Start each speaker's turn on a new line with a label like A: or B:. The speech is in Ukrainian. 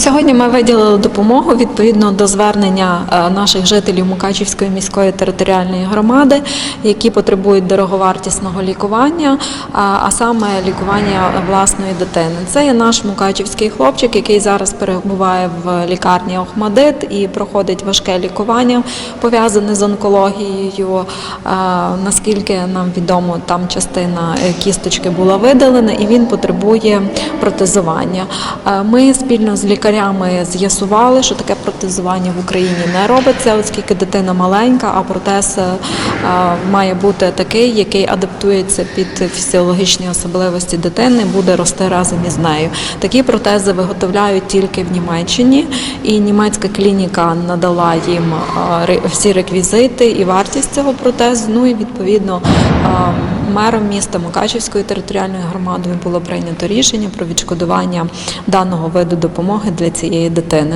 A: сьогодні ми виділили допомогу відповідно до звернення е, наших жителів Мукачівської міської територіальної громади, які потребують дороговартісного лікування, а, а саме лікування власної дитини. Це є наш мукачівський хлопчик, який зараз перебуває в лікарні Охмадит і проходить важке лікування, пов'язане з онкологією. Е, Наскільки нам відомо, там частина е, кісточки була видалена, і він потребує протезування. Е, Ми спільно з лікарями з'ясували, що таке протезування в Україні не робиться, оскільки дитина маленька, а протез е, має бути такий, який адаптується під фізіологічні особливості дитини, буде рости разом із нею. Такі протези виготовляють тільки в Німеччині, і німецька клініка надала їм е, всі реквізити і вартість цього протезу. Ну і відповідно е, мером міста Мукачівської територіальної громади було прийнято рішення про відшкодування даного виду допомоги для цієї дитини.